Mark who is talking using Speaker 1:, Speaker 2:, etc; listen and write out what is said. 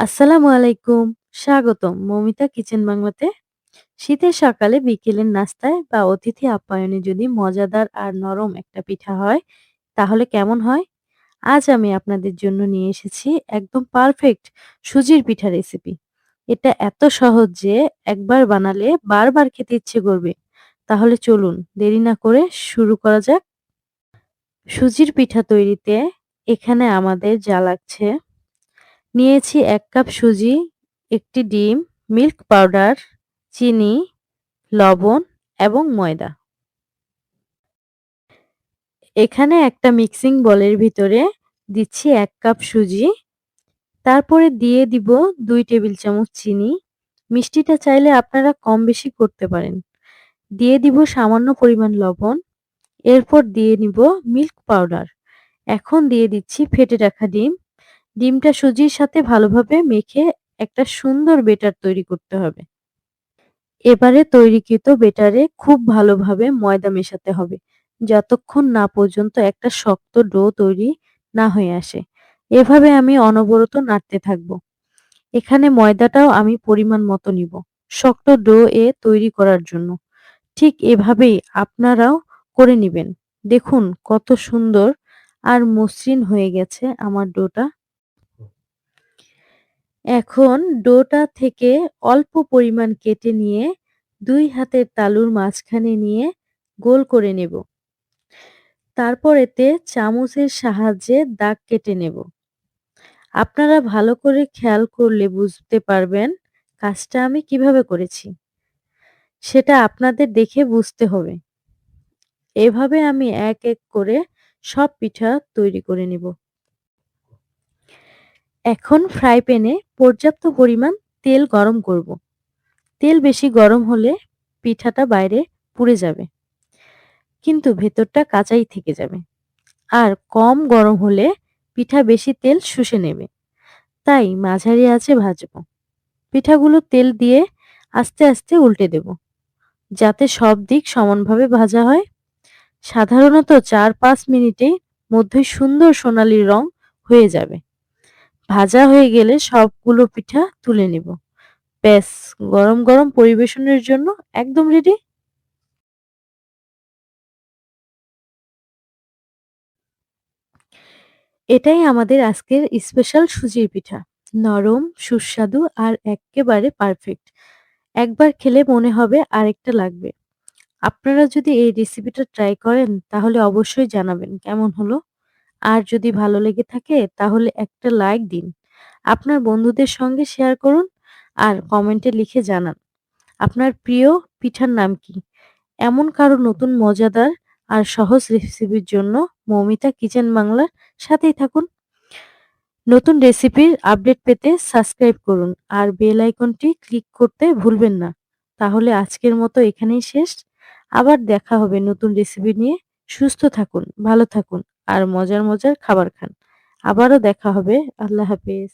Speaker 1: আসসালামু আলাইকুম। স্বাগতম মৌমিতা কিচেন বাংলাতে। শীতের সকালে বিকেলের নাস্তায় বা অতিথি আপ্যায়নে যদি মজাদার আর নরম একটা পিঠা হয়, তাহলে কেমন হয়? আজ আমি আপনাদের জন্য নিয়ে এসেছি একদম পারফেক্ট সুজির পিঠা রেসিপি। এটা এত সহজ যে একবার বানালে বারবার খেতে ইচ্ছে করবে। তাহলে চলুন দেরি না করে শুরু করা যাক। সুজির পিঠা তৈরিতে এখানে আমাদের যা লাগছে নিয়েছি এক কাপ সুজি, একটি ডিম, মিল্ক পাউডার, চিনি, লবণ এবং ময়দা। এখানে একটা মিক্সিং বলের ভিতরে দিচ্ছি এক কাপ সুজি, তারপরে দিয়ে দিব দুই টেবিল চামচ চিনি। মিষ্টিটা চাইলে আপনারা কম বেশি করতে পারেন। দিয়ে দিব সামান্য পরিমাণ লবণ, এরপর দিয়ে নিব মিল্ক পাউডার। এখন দিয়ে দিচ্ছি ফেটে রাখা ডিম। ডিমটা সুজির সাথে ভালোভাবে মেখে একটা সুন্দর বেটার তৈরি করতে হবে। এবারে তৈরিকৃত বেটারে খুব ভালোভাবে ময়দা মেশাতে হবে, যতক্ষণ না পর্যন্ত একটা শক্ত ডো তৈরি না হয়ে আসে। এভাবে আমি অনবরত নাড়তে থাকব। এখানে ময়দাটাও আমি পরিমাণ মতো নিব, শক্ত ডো এ তৈরি করার জন্য। ঠিক এভাবেই আপনারাও করে নিবেন। দেখুন কত সুন্দর আর মসৃণ হয়ে গেছে আমার ডোটা। এখন ডোটা থেকে অল্প পরিমাণ কেটে নিয়ে দুই হাতের তালুর মাঝখানে নিয়ে গোল করে নেব। তারপর এতে চামচের সাহায্যে দাগ কেটে নেব। আপনারা ভালো করে খেয়াল করলে বুঝতে পারবেন কাজটা আমি কীভাবে করেছি। সেটা আপনাদের দেখে বুঝতে হবে। এভাবে আমি এক এক করে সব পিঠা তৈরি করে নেব। এখন ফ্রাই প্যানে পর্যাপ্ত পরিমাণ তেল গরম করব। তেল বেশি গরম হলে পিঠাটা বাইরে পুড়ে যাবে, কিন্তু ভেতরটা কাঁচাই থেকে যাবে। আর কম গরম হলে পিঠা বেশি তেল শুষে নেবে। তাই মাঝারি আছে ভাজবো। পিঠাগুলো তেল দিয়ে আস্তে আস্তে উল্টে দেব, যাতে সব দিক সমানভাবে ভাজা হয়। সাধারণত চার পাঁচ মিনিটেই মধ্যে সুন্দর সোনালি রং হয়ে যাবে। ভাজা হয়ে গেলে সবগুলো পিঠা তুলে নিব। ব্যাস, গরম গরম পরিবেশনের জন্য একদম রেডি এটাই আমাদের আজকের স্পেশাল সুজির পিঠা। নরম, সুস্বাদু আর একেবারে পারফেক্ট একবার খেলে মনে হবে আরেকটা লাগবে। আপনারা যদি এই রেসিপিটা ট্রাই করেন, তাহলে অবশ্যই জানাবেন কেমন হলো? আর যদি ভালো লেগে থাকে, তাহলে একটা লাইক দিন। আপনার বন্ধুদের সঙ্গে শেয়ার করুন আর কমেন্টে লিখে জানান, আপনার প্রিয় পিঠার নাম কি? এমন কারও নতুন মজাদার আর সহজ রেসিপির জন্য মৌমিতা কিচেন বাংলার সাথেই থাকুন। নতুন রেসিপির আপডেট পেতে সাবস্ক্রাইব করুন আর বেল আইকনটি ক্লিক করতে ভুলবেন না। তাহলে আজকের মতো এখানেই শেষ। আবার দেখা হবে নতুন রেসিপি নিয়ে। সুস্থ থাকুন, ভালো থাকুন। আর মজার মজার খাবার খান। আবারও দেখা হবে। আল্লাহ হাফেজ।